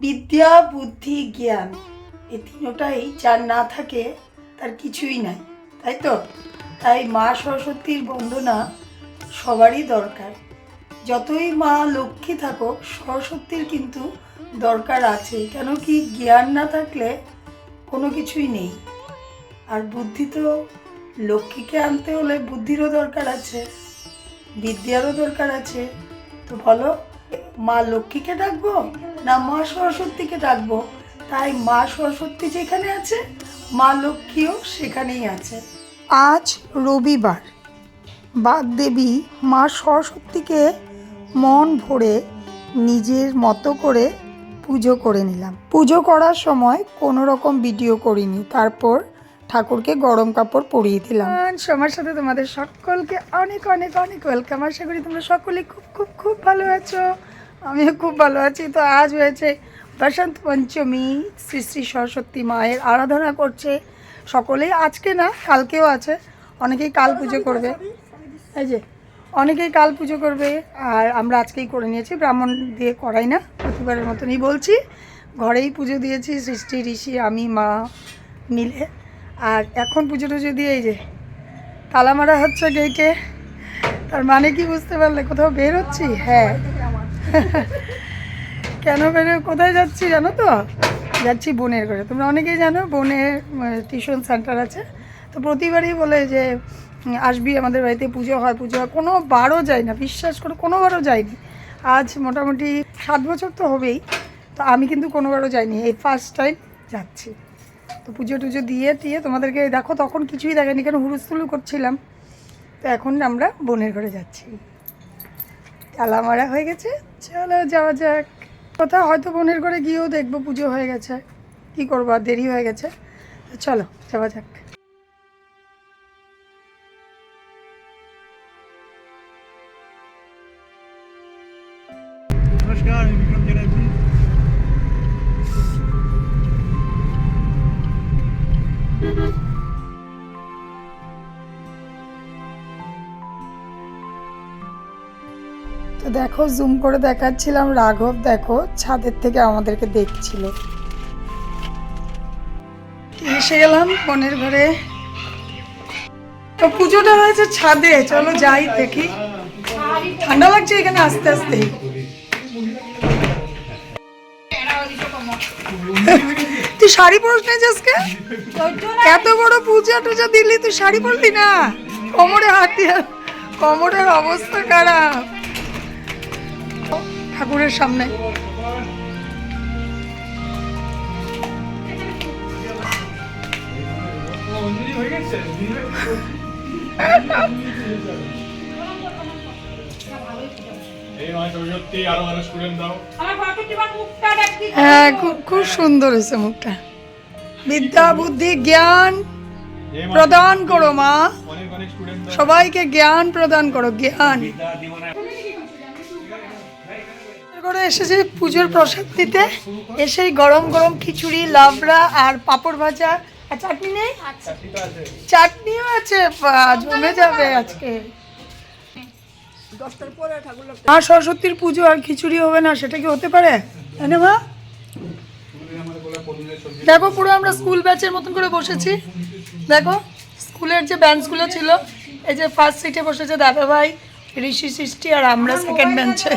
বিদ্যা, বুদ্ধি, জ্ঞান এই তিনোটাই যার না থাকে তার কিছুই নাই, তাই তো? তাই মা সরস্বতীর বন্দনা সবারই দরকার। যতই মা লক্ষ্মী থাকুক, সরস্বতীর কিন্তু দরকার আছে, কেন কি জ্ঞান না থাকলে কোনো কিছুই নেই। আর বুদ্ধি তো লক্ষ্মীকে আনতে হলে বুদ্ধিরও দরকার আছে, বিদ্যারও দরকার আছে। তো বলো, মা লক্ষ্মীকে ডাকবো? না মা সরস্বতীকে ডাকবো। তাই মা সরস্বতী যেখানে আছে, মা লক্ষ্মীও সেখানেই আছে। আজ রবিবার। বাগদেবী মা সরস্বতীকে মন ভরে নিজের মতো করে পুজো করে নিলাম। পুজো করার সময় কোনো রকম ভিডিও করিনি। তারপর ঠাকুরকে গরম কাপড় পরিয়ে দিলাম। সময়ের সাথে তোমাদের সকলকে অনেক অনেক অনেক ওয়েলকাম আশা করি তোমরা সকলে খুব খুব খুব ভালো আছো। আমিও খুব ভালো আছি। তো আজ হয়েছে বসন্ত পঞ্চমী। শ্রী শ্রী সরস্বতী মায়ের আরাধনা করছে সকলেই। আজকে না, কালকেও আছে। অনেকেই কাল পুজো করবে। এই যে, অনেকেই কাল পুজো করবে। আর আমরা আজকেই করে নিয়েছি। ব্রাহ্মণ দিয়ে করাই না, প্রতিবারের মতনই বলছি। ঘরেই পুজো দিয়েছি সৃষ্টি, ঋষি, আমি, মা মিলে। আর এখন পুজো টুজো দিয়ে এই যে তালা মারা হচ্ছে গেটে তার মানে কি বুঝতে পারলে? কোথাও বের হচ্ছি? হ্যাঁ। কেন বেরো? কোথায় যাচ্ছি জানো তো? যাচ্ছি বোনের ঘরে। তোমরা অনেকেই জানো বোনের টিউশন সেন্টার আছে। তো প্রতিবারই বলে যে আসবি আমাদের বাড়িতে, পুজো হয় পুজো হয়। কোনো বারও যায় না বিশ্বাস করে, কোনোবারও যাইনি। আজ মোটামুটি সাত বছর তো হবেই। তো আমি কিন্তু কোনোবারও যাইনি, এই ফার্স্ট টাইম যাচ্ছি। তো পুজো টুজো দিয়ে টিয়ে তোমাদেরকে, দেখো তখন কিছুই দেখেনি, কেন হুড়ুস্থুলু করছিলাম। তো এখন আমরা বোনের ঘরে যাচ্ছি। তালা মারা হয়ে গেছে চলো যাওয়া যাক। কোথাও হয়তো বোনের করে গিয়েও দেখব, পুজো হয়ে গেছে। কি করব, আর দেরি হয়ে গেছে। চলো, যাওয়া যাক। তো দেখো জুম করে দেখাচ্ছিলাম, রাঘব দেখো, ছাদের থেকে আমাদেরকে দেখছিল। এসে গেলাম বোনের ঘরে। তো পুজোটা হয়েছে ছাদে, চলো যাই দেখি। ঠান্ডা লাগছে এখানে আস্তে আস্তে। তুই শাড়ি পরিস না আজকে? এত বড় পূজা টুজা দিলি, তুই শাড়ি পরলি না? কোমরে হাত কোমরের অবস্থা খারাপ। ঠাকুরের সামনে। হ্যাঁ খুব সুন্দর হয়েছে মুখটা। বিদ্যা, বুদ্ধি, জ্ঞান প্রদান করো মা। সবাইকে জ্ঞান প্রদান করো, জ্ঞান। করে এসেছে পুজোর প্রসাদ দিতে এসেই গরম গরম খিচুড়ি, লাবড়া আর পাঁপড় ভাজা। আর চাটনি নেই? চাটনিও আছে জমে যাবে আজকে। মা সরস্বতীর পুজো আর খিচুড়ি হবে না, সেটা কি হতে পারে? তাই মা? দেখো, পুরো আমরা স্কুল ব্যাচের মতন করে বসেছি। দেখো, স্কুলের যে বেঞ্চগুলো ছিল, এই যে ফার্স্ট সিটে বসেছে দাদা ভাই ঋষি সৃষ্টি আর আমরা সেকেন্ড বেঞ্চে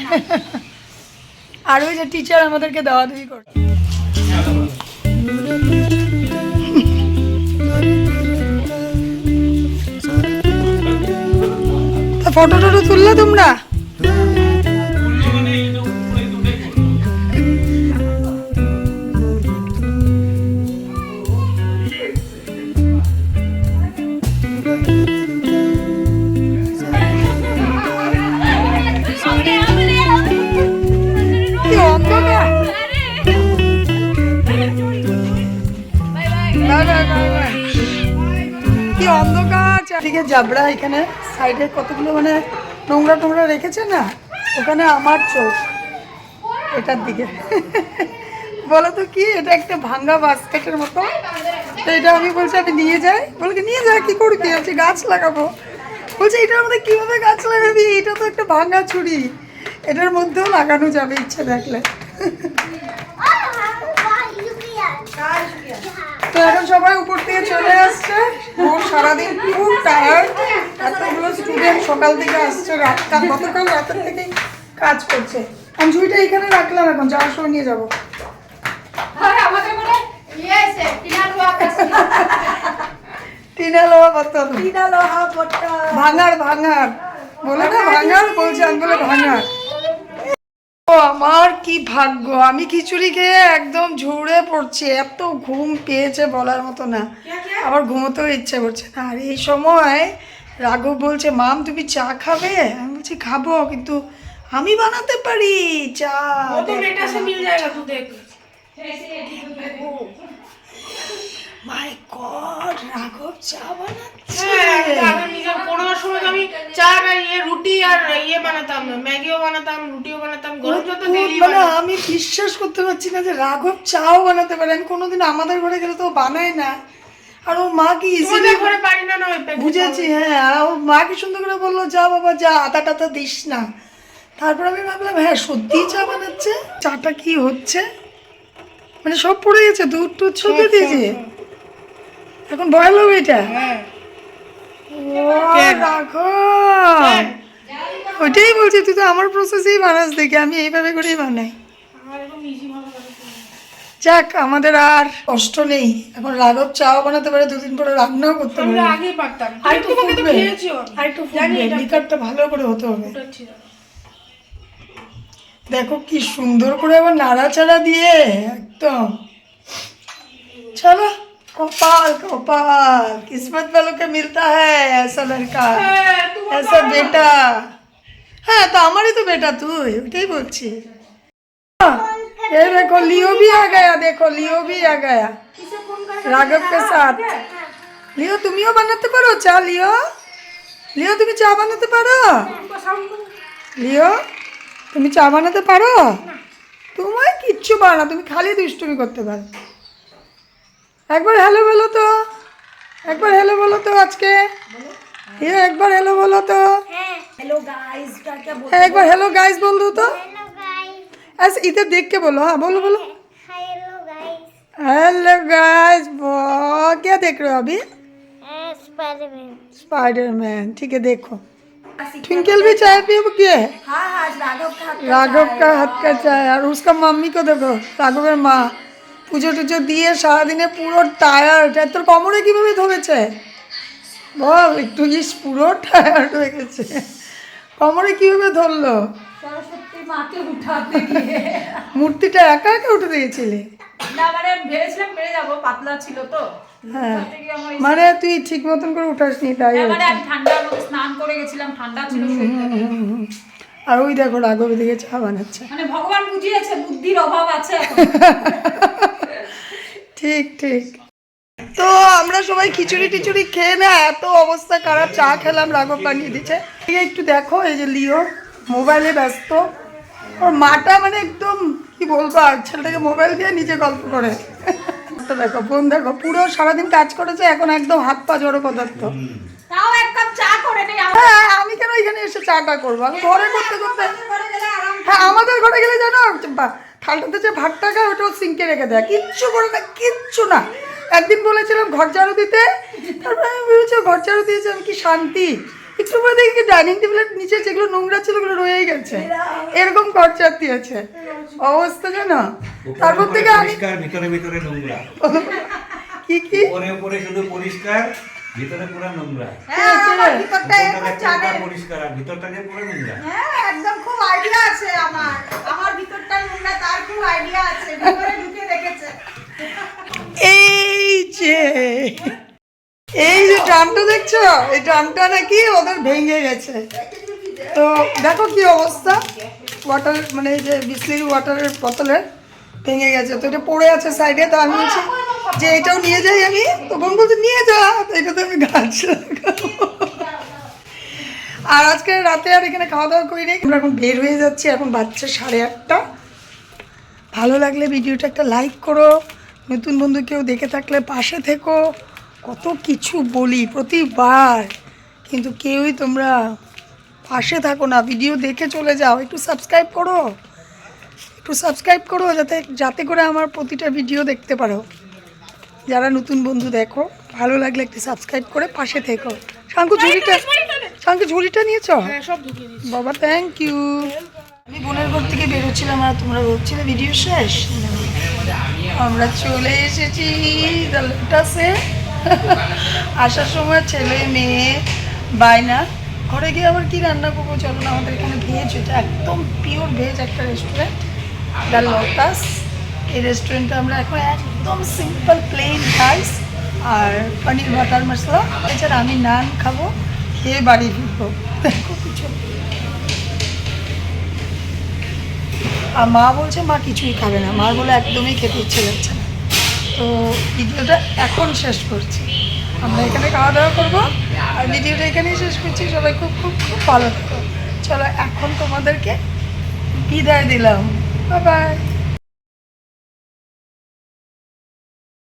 আর ওই যে টিচার আমাদেরকে দেওয়া দেওয়ি করে। ফটো টটো তুললে তোমরা? চারদিকে জাবড়া, এখানে সাইডে কতগুলো মানে নোংরা টোংরা রেখেছে না? ওখানে আমার চোখ। এটার দিকে। বলো তো কি, এটা একটা ভাঙ্গা বাস্কেটের মতো। তো এটা আমি বলছি, আমি নিয়ে যাই। বলে কি, নিয়ে যাই কি করবি? বলছি, গাছ লাগাবো। বলছে এটার মধ্যে কীভাবে গাছ লাগাবি? এটা তো একটা ভাঙ্গা ছুরি। এটার মধ্যেও লাগানো যাবে ইচ্ছে থাকলে। এখন সবাই উপর দিয়ে চলে আসছে। ওর সারাদিন খুব টায়ার্ড এতগুলো স্টুডেন্ট সকাল থেকে আসছে রাতটা গতকাল রাতের থেকেই কাজ করছে। আমি ঝুঁইটা এখানে রাখলাম এখন যাওয়ার সময় নিয়ে যাব। টিনা ভাঙার ভাঙার। বলে না ভাঙার বলছে আমি বলে ভাঙার। ও আমার কি ভাগ্য? আমি খিচুড়ি খেয়ে একদম ঝুড়ে পড়ছি এত ঘুম পেয়েছে বলার মতো না। আবার ঘুমোতেও ইচ্ছে করছে না। আর এই সময় রাঘব বলছে মাম তুমি চা খাবে? আমি বলছি খাব কিন্তু আমি বানাতে পারি চা মাই গড রাঘব চা বানাচ্ছে। রুটি ইয়ে বানাতাম ম্যাগিও বানাতাম রুটিও বানাতাম গরম তো ডেইলি মানে আমি বিশ্বাস করতে পারছি না যে রাঘব চাও বানাতে পারে। আমি কোনোদিন আমাদের ঘরে গেলে তো বানায় না। আর ও মা কি ইজিলি ঘরে পারি না না বুঝেছি হ্যাঁ আর ও মা কি সুন্দর করে বলল যা বাবা যা আটা টাটা দিস না। তারপর আমি ভাবলাম হ্যাঁ সত্যিই চা বানাচ্ছে? চাটা কি হচ্ছে? মানে সব পড়ে গেছে দুধ টুধ সব দিয়ে দিয়েছে। এখন বয়ল হবে এটা। হ্যাঁ। ও ওইটাই বলছি তুই তো আমার প্রসেসেই বানাস দেখি আমি এইভাবে করেই বানাই আমার এরকম ইজি ভালো লাগে যাক আমাদের আর কষ্ট নেই এখন রাঘব চাও বানাতে পারে দুদিন পরে রান্নাও করতে আমরা পারে আগেই পারতাম আর আর একটু তোমাকে তো ফুটবে খেয়েছিও আর একটু ফুটবে লিকারটা ভালো করে হতে হবে ফুটাচ্ছি না। দেখো কি সুন্দর করে আবার নাড়াচাড়া দিয়ে একদম চলো কপাল কপাল কিসমত वालों के मिलता है ऐसा लड़का হ্যাঁ, তোমার ऐसा बेटा হ্যাঁ তো আমারই তো বেটা তুই ওইটাই বলছি ये देखो लियो भी आ गया देखो लियो भी आ गया রাঘব के साथ লিও তুমিও বানাতে পারো চা লিও লিও তুমি চা বানাতে পারো লিও তুমি চা বানাতে পারো তোমার কিচ্ছু পারো না তুমি খালি দুষ্টুমি করতে পারো একবার হ্যালো বলো তো একবার হ্যালো বলো তো আজকে লিও একবার হ্যালো বলো তো हेलो गाइस क्या क्या बोल হ্যাঁ একবার हेलो गाइस बोल दो तो हेलो गाइस ऐसे इधर देख के बोलो हाँ बोलो बोलो हेलो गाइस हेलो गाइस क्या देख रहे हो अभी स्पाइडरमैन स्पाइडरमैन ठीक है देखो ट्विंकल भी चाय पिए किए है हाँ हाँ आज राघव का রাঘব কা হাত কা চায় আর উসকা মাম্মি কো দেখো রাঘবের মা পুজো টুজো দিয়ে সারাদিনে পুরো টায়ার্ড আর তোর কোমরে কীভাবে ধরেছে বল একটু ইস পুরো টায়ার্ড হয়ে গেছে। কোমরে কীভাবে ধরলো? মূর্তিটা একা একা উঠে দিয়েছিলি? মানে হ্যাঁ। মানে তুই ঠিক মতন করে উঠাসনি তাই হ্যাঁ, মানে স্নান করে গেছিলাম ঠান্ডা ছিল। আর ওই দেখো রাঘব দিকে চা বানাচ্ছে। মানে ভগবান বুঝিয়েছে বুদ্ধির অভাব আছে ঠিক ঠিক। তো আমরা সবাই খিচুড়ি টিচুড়ি খেয়ে না এত অবস্থা খারাপ চা খেলাম রাঘব বানিয়ে দিচ্ছে একটু দেখো এই যে লিও মোবাইলে ব্যস্ত। ওর মাটা মানে একদম কি বলব আর ছেলেটাকে মোবাইল দিয়ে নিজে গল্প করে। তো দেখো বোন দেখো পুরো সারাদিন কাজ করেছে এখন একদম হাত পা জড়ো পদার্থ। তাও এক চা করে নেই হ্যাঁ আমি কেন এখানে এসে চাটা করব? আমি ঘরে করতে করতে হ্যাঁ আমাদের ঘরে গেলে জানো থালটাতে যে ভাতটা খায় ওটাও সিঙ্কে রেখে দেয়। কিচ্ছু করে না কিচ্ছু না। একদিন বলেছিলাম ঘর ঝাড়ু দিতে তারপরে আমি ভেবেছি ঘর ঝাড়ু দিয়েছে আমি কি শান্তি? একটু পরে দেখি ডাইনিং টেবিলের নিচে যেগুলো নোংরা ছিল ওগুলো রয়েই গেছে। এরকম খরচার দিয়েছে। অবস্থা জানো? তারপর থেকে আমি ভিতরে ভিতরে নোংরা। কি কি? উপরে উপরে শুধু পরিষ্কার ভিতরে পুরো নোংরা। হ্যাঁ, ভিতরটা উপরটা এখন দেখতে জানে পুরো পরিষ্কার আর ভিতরটা যে পুরো নোংরা। হ্যাঁ একদম খুব আইডিয়া আছে আমার। আমার ভিতরটা নোংরা তার খুব আইডিয়া আছে। ভিতরে ঢুকে দেখেছে। এই যে এই যে ড্রামটা দেখছ? এই ড্রামটা নাকি ওদের ভেঙে গেছে। তো দেখো কি অবস্থা। ওয়াটার মানে যে বিসলির ওয়াটারের বোতলের ভেঙে গেছে। তো এটা পড়ে আছে সাইডে তো আমি বলছি যে এটাও নিয়ে যাই আমি। তো বোন বলছে, নিয়ে যা এটা তো আমি গাছ আর আজকে রাতে আর এখানে খাওয়া দাওয়া করি নি আমরা এখন বের হয়ে যাচ্ছি এখন বাচ্চা সাড়ে আটটা। ভালো লাগলে ভিডিওটা একটা লাইক করো। নতুন বন্ধু কেউ দেখে থাকলে পাশে থেকো। কত কিছু বলি প্রতিবার কিন্তু কেউই তোমরা পাশে থাকো না। ভিডিও দেখে চলে যাও। একটু সাবস্ক্রাইব করো। একটু সাবস্ক্রাইব করো যাতে যাতে করে আমার প্রতিটা ভিডিও দেখতে পারো। যারা নতুন বন্ধু দেখো ভালো লাগলে একটু সাবস্ক্রাইব করে পাশে থেকো। শঙ্কু ঝুড়িটা শঙ্কু ঝুড়িটা নিয়েছ? হ্যাঁ বাবা থ্যাংক ইউ আমি বোনের ঘর থেকে বেরোচ্ছিলাম আর তোমরা বলছিলে ভিডিও শেষ? আমরা চলে এসেছি দালাটাসে আসার সময় ছেলে, মেয়ে, বায়না। ঘরে গিয়ে আবার কি রান্না করব? চলো না আমাদের এখানে ভেজ, এটা একদম পিওর ভেজ একটা রেস্টুরেন্ট দ্য লোটাস। এই রেস্টুরেন্টে আমরা এখন একদম সিম্পল প্লেন রাইস আর পনির বাটার মশলা। এছাড়া আমি নান খাব, খেয়ে বাড়ি ফিরবো। দেখো পিছনে। আর মা বলছে, মা কিছুই খাবে না। মার বলে, একদমই খেতে ইচ্ছে যাচ্ছে না। তো ভিডিওটা এখন শেষ করছি। আমরা এখানে খাওয়া দাওয়া করব আর ভিডিওটা এখানেই শেষ করছি। সবাই খুব খুব খুব ভালো থাকো। চলো, এখন তোমাদেরকে বিদায় দিলাম। বাই